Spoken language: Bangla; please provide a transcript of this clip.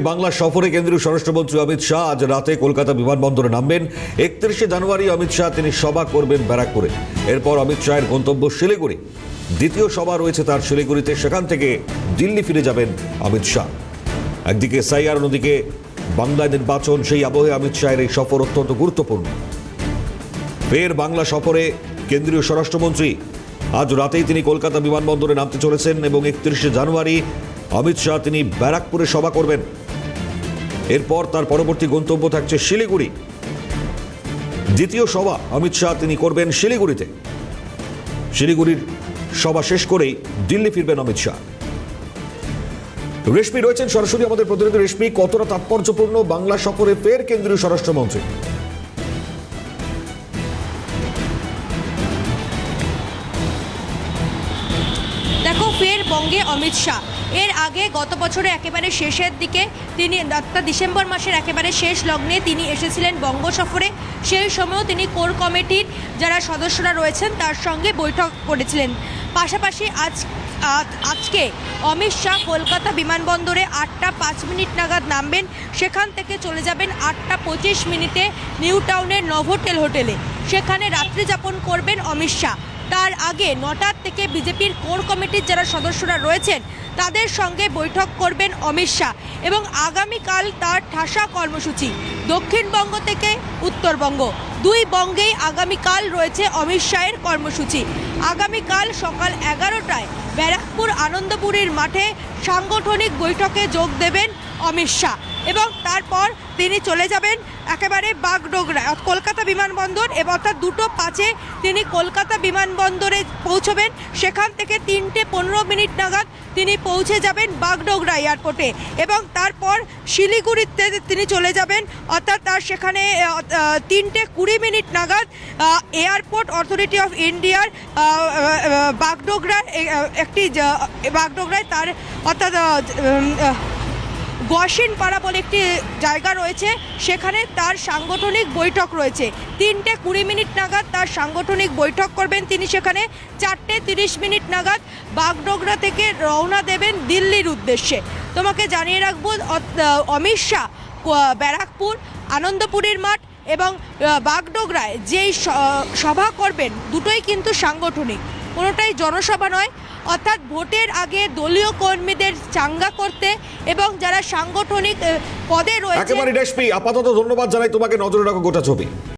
বাংলা সফরে কেন্দ্রীয় স্বরাষ্ট্রমন্ত্রী অমিত শাহ আজ রাতে কলকাতা বিমানবন্দরে নামবেন। একত্রিশে জানুয়ারি অমিত শাহ তিনি সভা করবেন ব্যারাকপুরে। এরপর অমিত শাহের গন্তব্য শিলিগুড়ি। দ্বিতীয় সভা রয়েছে তার শিলিগুড়িতে। সেখান থেকে দিল্লি ফিরে যাবেন অমিত শাহ। একদিকে সাইয়ার, অন্যদিকে বাংলা নির্বাচন। সেই আবহে অমিত শাহের এই সফর অত্যন্ত গুরুত্বপূর্ণ। ফের বাংলা সফরে কেন্দ্রীয় স্বরাষ্ট্রমন্ত্রী। আজ রাতেই তিনি কলকাতা বিমানবন্দরে নামতে চলেছেন এবং একত্রিশে জানুয়ারি অমিত শাহ তিনি ব্যারাকপুরে সভা করবেন। এরপর তার পরবর্তী গন্তব্য থাকছে শিলিগুড়ি। দ্বিতীয় সভা অমিত শাহ তিনি করবেন শিলিগুড়িতে। শিলিগুড়ির সভা শেষ করেই দিল্লি ফিরবেন অমিত শাহ। রেশমি রয়েছেন সরাসরি আমাদের প্রতিনিধি রেশমি, কতটা তাৎপর্যপূর্ণ বাংলা সফরে ফের কেন্দ্রীয় স্বরাষ্ট্রমন্ত্রী? দেখো ফের বঙ্গে অমিত শাহ। এর আগে গত বছরে একেবারে শেষের দিকে তিনি, অর্থাৎ ডিসেম্বর মাসের একেবারে শেষ লগ্নে তিনি এসেছিলেন বঙ্গ সফরে। সেই সময়ও তিনি কোর কমিটির যারা সদস্যরা রয়েছেন, তার সঙ্গে বৈঠক করেছিলেন। পাশাপাশি আজ, আজ- আজকে অমিত শাহ কলকাতা বিমানবন্দরে আটটা পাঁচ মিনিট নাগাদ নামবেন। সেখান থেকে চলে যাবেন আটটা পঁচিশ মিনিটে নিউ টাউনের নভোটেল হোটেলে। সেখানে রাত্রি যাপন করবেন অমিত শাহ। তার আগে নটার থেকে বিজেপির কোর কমিটির যারা সদস্যরা রয়েছেন, তাদের সঙ্গে বৈঠক করবেন অমিত শাহ এবং আগামীকাল তার ঠাসা কর্মসূচি দক্ষিণবঙ্গ থেকে উত্তরবঙ্গ। দুই বঙ্গেই আগামীকাল রয়েছে অমিত শাহের কর্মসূচি। আগামীকাল সকাল এগারোটায় ব্যারাকপুর আনন্দপুরীর মাঠে সাংগঠনিক বৈঠকে যোগ দেবেন অমিত শাহ। এবং তারপর তিনি চলে যাবেন একেবারে বাগডোগরা কলকাতা বিমানবন্দর এবং অর্থাৎ দুটো পাঁচে তিনি কলকাতা বিমানবন্দরে পৌঁছবেন। সেখান থেকে তিনটে পনেরো মিনিট নাগাদ তিনি পৌঁছে যাবেন বাগডোগরা এয়ারপোর্টে এবং তারপর শিলিগুড়িতে তিনি চলে যাবেন। অর্থাৎ তার সেখানে তিনটে কুড়ি মিনিট নাগাদ এয়ারপোর্ট অথরিটি অফ ইন্ডিয়ার বাগডোগরার একটি বাগডোগরায় তার, অর্থাৎ আহ, উম, আহ, গোয়াসিন পাড়া বলে একটি জায়গা রয়েছে। সেখানে তার সাংগঠনিক বৈঠক রয়েছে। তিনটে কুড়ি মিনিট নাগাদ তার সাংগঠনিক বৈঠক করবেন তিনি সেখানে। চারটে তিরিশ মিনিট নাগাদ বাগডোগরা থেকে রওনা দেবেন দিল্লির উদ্দেশ্যে। তোমাকে জানিয়ে রাখব অমিত শাহ ব্যারাকপুর আনন্দপুরীর মাঠ এবং বাগডোগরায় যেই সভা করবেন দুটোই কিন্তু সাংগঠনিক। কোনোটাই জনসভা নয়, অর্থাৎ ভোটের আগে দলীয় কর্মীদের চাঙ্গা করতে এবং যারা সাংগঠনিক পদে রয়েছে আপাতত ধন্যবাদ জানাই তোমাকে, নজরে রাখো গোটা ছবি।